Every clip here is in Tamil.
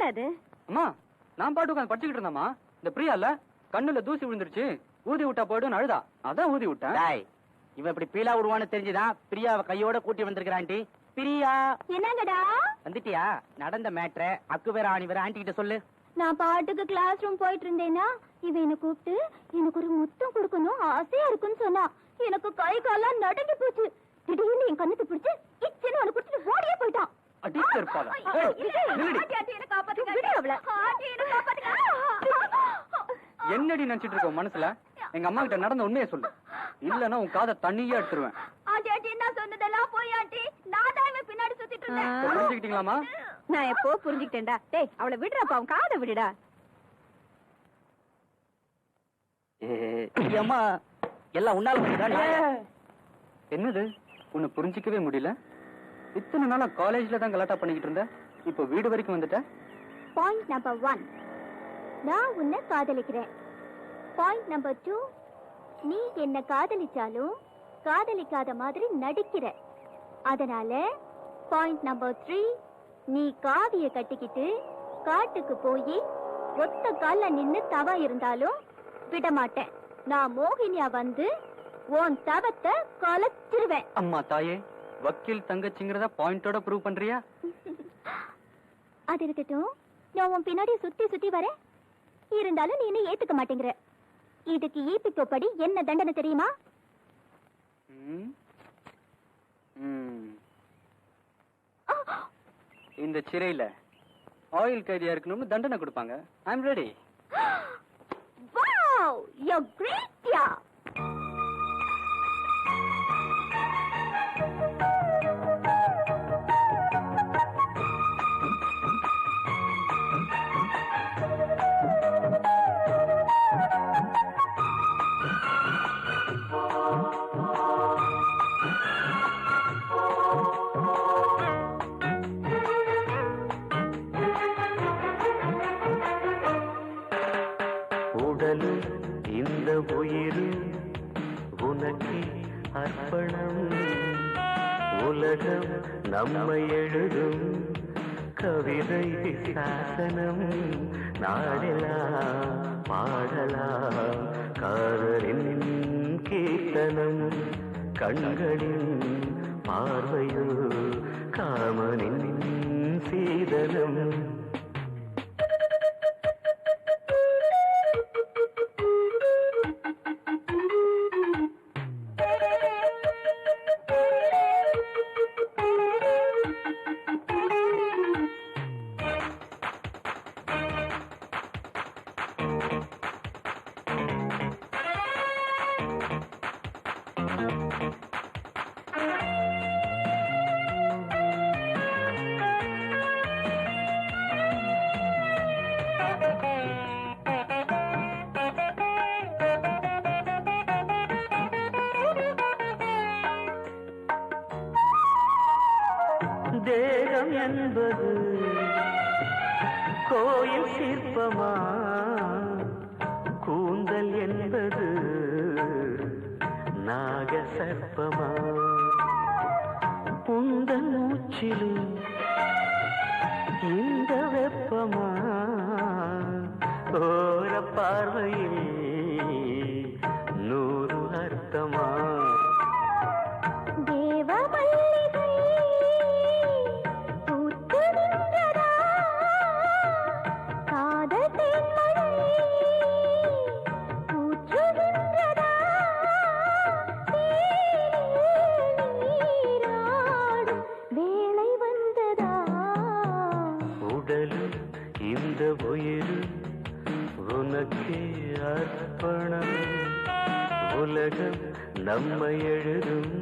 என்னடா அம்மா நான் பாட்டு உட்காந்து படிச்சுக்கிட்டு இருந்தேம்மா. இந்த பிரியா இல்ல கண்ணுல தூசி விழுந்துருச்சு. ஊதி விட்டா போயிடும் அழுதா. அதான் ஊதி விட்டேன். டாய் இவன் இப்படி பீலா உருவான்னு தெரிஞ்சுதான் பிரியாவை கையோட கூட்டி வந்திருக்கிறான்டி பிரியா. என்னங்கடா? வந்துட்டியா? நடந்த மேட்ர அக்கு வேற ஆணி வேற ஆண்டி கிட்ட சொல்லு. நான் பாட்டுக்கு கிளாஸ் ரூம் போயிட்டு இருந்தேனா இவ என்ன கூப்பிட்டு எனக்கு ஒரு முத்தம் கொடுக்கணும் ஆசையா இருக்குன்னு சொன்னா எனக்கு கை காலாம் நடுங்கி போச்சு. திடீர்னு என் கண்ணத்தை பிடிச்சு இச்சன்னு அவனை குடிச்சிட்டு ஓடியே போயிட்டான். அடி செருப்பால. ஐயோ, ஏய், இல்லை, நில்லுடி. ஆண்டி, ஆண்டி, என்னை காப்பாத்துங்க. விடு அவளை. ஆண்டி, என்னை காப்பாத்துங்க. என்னடி நினைச்சிட்டு இருக்க மனசுல எங்க அம்மா கிட்ட நடந்த உண்மையை சொல்லு இல்லன்னா உன் காதை தண்ணியே எடுத்துருவேன் ஆண்டி, ஆண்டி, நான் சொன்னதெல்லாம் போய் ஆண்டி. நான் தான் பின்னாடி சுத்திட்டு இருந்தேன். நான் எப்போ புரிஞ்சுக்கிட்டேன்டா டேய் அவளை விடுறாப்பா அவன் காதை விடுடா அம்மா எல்லாம் உன்னால என்னது உன்னை புரிஞ்சிக்கவே முடியல இத்தனை நாளா காலேஜ்ல தான் கலாட்டா பண்ணிக்கிட்டு இருந்த? இப்போ வீடு வரைக்கும் வந்துட்ட? பாயிண்ட் நம்பர் ஒன் நான் உன்னை காதலிக்கிறேன். பாயிண்ட் நம்பர் டூ நீ என்ன காதலிச்சாலும் காதலிக்காத மாதிரி நடிக்கிற. அதனால பாயிண்ட் நம்பர் த்ரீ நீ காவிய கட்டிக்கிட்டு காட்டுக்கு போய் ஒத்த கால்ல நின்னு தவ இருந்தாலும் விட மாட்டேன் நான் மோகினியா வந்து உன் தவத்தை கலைச்சிருவேன். அம்மா தாயே. வக்கீல் தங்கச்சிங்கிறத பாயிண்டோட ப்ரூவ் பண்றியா? அது இருக்கட்டும். நான் உன் பின்னாடி சுத்தி சுத்தி வரேன். இருந்தாலும் நீ என்ன ஏத்துக்க மாட்டேங்கிற. இதுக்கு ஈபிக்கோப்படி என்ன தண்டனை தெரியுமா. இந்த சிறையில ஆயில் கைதியா இருக்கணும்னு தண்டனை கொடுப்பாங்க. I am ready wow you great யா உடலு இந்த உயிரு உனக்கு அர்ப்பணம். உலகம் நம்மை எழுதும் கவிதை சாசனம். நாடலாம் பாடலாம். காதலின் கீர்த்தனம். கண்களின் பார்வையோ காமனின் சீதனம். என்பது கோயில் சிற்பமா? கூந்தல் என்பது நாக சர்ப்பமா? புந்தல் மூச்சிலும் இந்த வெப்பமா? ஓர பார்வையில் நூறு அர்த்தமா? நம்மை எழுதும்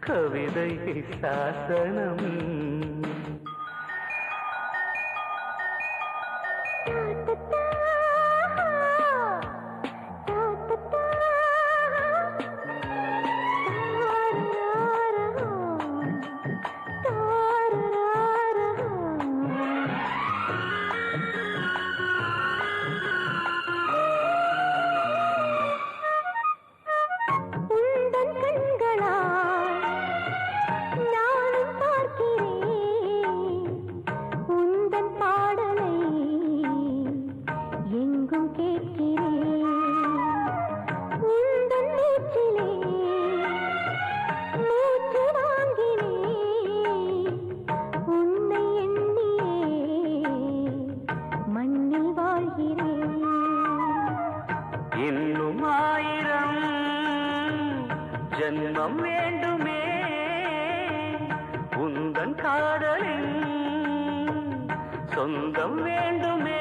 கவிதை சாசனம். உள்ளம் வேண்டுமே.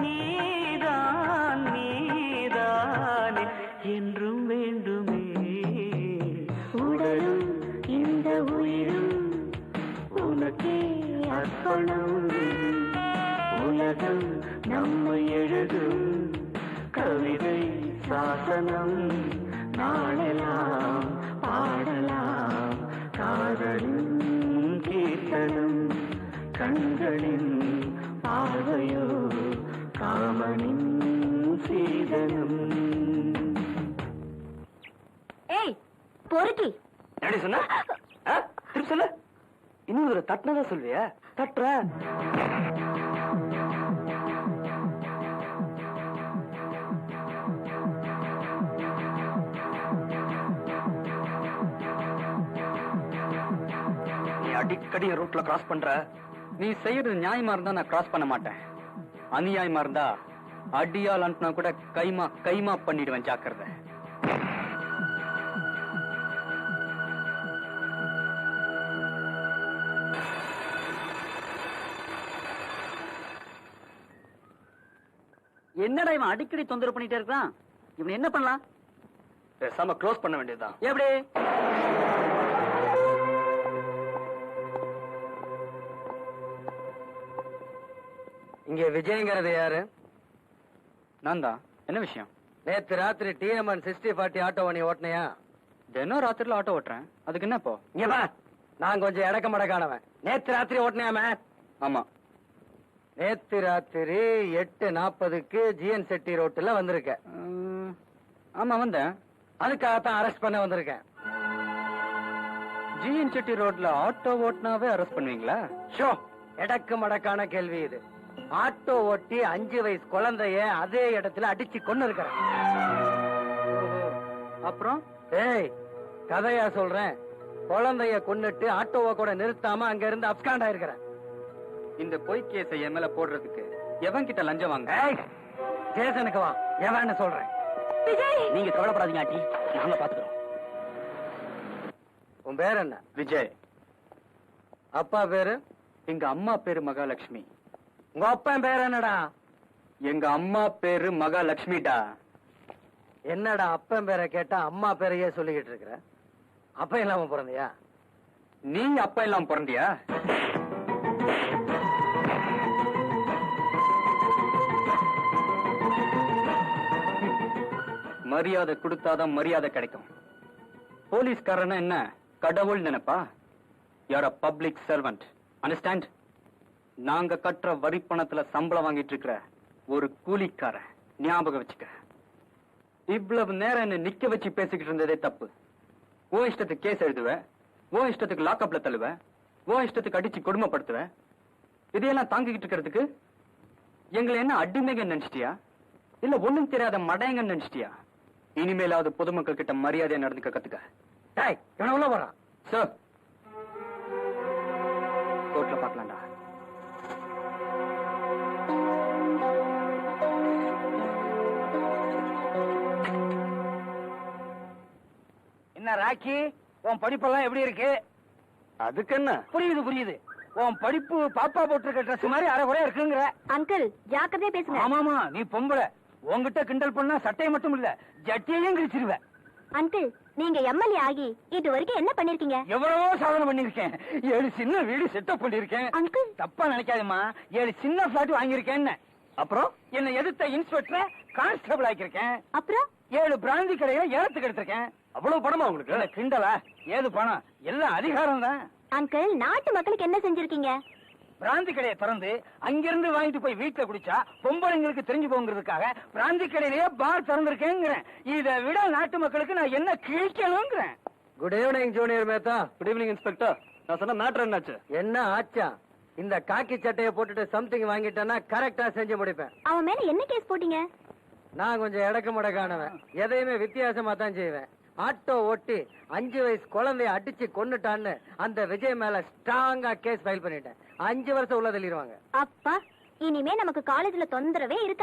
நீதான் நீதானே என்றும் வேண்டுமே. உடலும் இந்த உயிரும் உனக்கே அர்ப்பணம். உலகம் நம்மை எழுதும் கவிதை சாசனம். கண்களின் பார்வையோ காமனின் சீதனம். ஏய் பொறுக்கி. எப்படி சொன்ன? திருப்பி சொல்லு. இன்னும் ஒரு தட்டினதா சொல்வியா? தட்டுற. அடிக்கடி ரூட்ல கிராஸ் பண்ற. நீ செய்யறது நியாயமா இருந்தா நான் கிராஸ் பண்ண மாட்டேன். அநியாயமா இருந்தா அடியால் அனுப்புனா கூட கைமா கைமா பண்ணிடுவேன் ஜாக்கிரதை. என்னடா இவன் அடிக்கடி தொந்தரவு பண்ணிட்டே இருக்கான் இவன் என்ன பண்ணலாம்? பேசாம க்ளோஸ் பண்ண வேண்டியதுதான். எப்படி? இங்க விஜய்ங்கிறது யாரு? நான் தான் என்ன விஷயம்? நேத்து ராத்திரி டிஎம்என் சிக்ஸ்டி ஃபார்ட்டி ஆட்டோ நீ ஓட்டினியா? தினம் ராத்திரில ஆட்டோ ஓட்டுறேன். அதுக்கு என்ன இப்போ? இங்க வா. நான் கொஞ்சம் இடக்க மடக்கானவன். நேத்து ராத்திரி ஓட்டினியாம? ஆமா. நேத்து ராத்திரி எட்டு நாற்பதுக்கு ஜிஎன் செட்டி ரோட்டுல வந்திருக்க உம், ஆமா வந்தேன். அதுக்காகத்தான் அரெஸ்ட் பண்ண வந்திருக்கேன். ஜிஎன் செட்டி ரோட்ல ஆட்டோ ஓட்டுனாவே அரெஸ்ட் பண்ணுவீங்களா? ஷோ எடக்கு மடக்கான கேள்வி இது. ஆட்டோ ஓட்டி அஞ்சு வயசு குழந்தைய அதே இடத்துல அடிச்சு கொண்டு இருக்கிறேன் அப்புறம்? ஏய் கதையா சொல்றேன். குழந்தைய கொன்னுட்டு ஆட்டோவை கூட நிறுத்தாம அங்க இருந்து அப்காண்ட் ஆயிருக்கிறேன். இந்த பொய் கேஸை என் மேல போடுறதுக்கு எவன் கிட்ட லஞ்சம் வாங்க? ஏய் ஜேசனுக்கு வா. எவன்னு சொல்றேன். நீங்க கவலைப்படாதீங்க ஆண்டி. நாங்க பாத்துக்கிறோம். உன் பேர் என்ன? விஜய். அப்பா பேரு? எங்க அம்மா பேரு மகாலட்சுமி. உங்க அப்பா பேர் என்னடா? எங்க அம்மா பேரு மகாலட்சுமிடா. என்னடா அப்பன் பேரை கேட்டா அம்மா பேரையே சொல்லிக்கிட்டு இருக்கிற? அப்ப இல்லாம பிறந்தியா? நீ அப்பா எல்லாம் பிறந்தியா? மரியாதை கொடுத்தாதான் மரியாதை கிடைக்கும். போலீஸ்காரனா என்ன? கடவுள் நினைப்பா? யார் பப்ளிக் சர்வெண்ட் அண்டர்ஸ்டாண்ட் நாங்க கட்டுற வரி பணத்துல சம்பளம் வாங்கிட்டு இருக்கிற ஒரு கூலிக்காரன் ஞாபகம் வச்சுக்க. இவ்வளவு நேரம் என்ன நிக்க வச்சு பேசிக்கிட்டு இருந்ததே தப்பு. ஓ இஷ்டத்துக்கு கேஸ் எழுதுவேன் ஓ இஷ்டத்துக்கு லாக்அப்ல தள்ளுவேன் ஓ இஷ்டத்துக்கு அடிச்சு கொடுமைப்படுத்துவேன் இதையெல்லாம் தாங்கிக்கிட்டு இருக்கிறதுக்கு எங்களை என்ன அடிமைங்க நினைச்சிட்டியா? இல்ல ஒண்ணும் தெரியாத மடையங்க நினைச்சிட்டியா? இனிமேலாவது பொதுமக்கள் கிட்ட மரியாதையா நடந்துக்க கத்துக்க. டேய் இவன உள்ள சார் கோர்ட்ல பாக்கலாம். என்ன ராக்கி? உன் படிப்பெல்லாம் எப்படி இருக்கு? அதுக்கு என்ன? புரியுது புரியுது. உன் படிப்பு பாப்பா போட்டிருக்க ட்ரெஸ் மாதிரி அரைகுறையா இருக்குங்கிற. அங்கிள் ஜாக்கிரதையா பேசுங்க. ஆமாமா நீ பொம்பளை. உன்கிட்ட கிண்டல் பண்ணா சட்டையை மட்டும் இல்ல ஜட்டியையும் கிழிச்சிருவ. அங்கிள் நீங்க எம்எல்ஏ ஆகி இது வரைக்கும் என்ன பண்ணிருக்கீங்க? எவ்வளவோ சாதனை பண்ணிருக்கேன். ஏழு சின்ன வீடு செட்டப் பண்ணிருக்கேன். அங்கிள். தப்பா நினைக்காதம்மா. ஏழு சின்ன பிளாட் வாங்கியிருக்கேன்னு அப்புறம்? என்ன எதிர்த்த இன்ஸ்பெக்டர் கான்ஸ்டபிள் ஆக்கியிருக்கேன். அப்புறம்? ஏழு பிராந்தி கடையில ஏலத்துக்கு எடுத்திருக்கேன். அவ்வளவு பணமா உங்களுக்கு? கிண்டலா? ஏது பணம்? எல்லாம் அதிகாரம் தான் அங்கிள் நாட்டு மக்களுக்கு என்ன செஞ்சிருக்கீங்க? பிராந்தி கடையை திறந்து அங்கிருந்து வாங்கிட்டு போய் வீட்டுல குடிச்சா பொம்பளைங்களுக்கு தெரிஞ்சு போங்கிறதுக்காக பிராந்தி கடையிலேயே பார் திறந்திருக்கேங்கிறேன். இதை விட நாட்டு மக்களுக்கு நான் என்ன கிழிக்கணுங்கிறேன். Good evening junior Mehta. Good evening inspector நான் சொன்ன மேட்டர் என்னாச்சு? என்ன ஆச்சா? இந்த காக்கி சட்டையை போட்டுட்டு சம்திங் வாங்கிட்டேன்னா கரெக்டா செஞ்சு முடிப்பேன். அவன் மேல என்ன கேஸ் போட்டீங்க? நான் கொஞ்சம் இடக்கு முடக்கானவன் எதையுமே வித்தியாசமா தான் செய்வேன். ஆட்டோ ஓட்டி அஞ்சு வயசு குழந்தைய அடிச்சு கொன்னுட்டான்னு அந்த விஜய் மேல ஸ்ட்ராங்கா கேஸ் ஃபைல் பண்ணிட்டேன். அஞ்சு வருஷம் உள்ள தள்ளிடுவாங்க. அப்பா இனிமே நமக்கு காலேஜ்ல தொந்தரவே இருக்காது.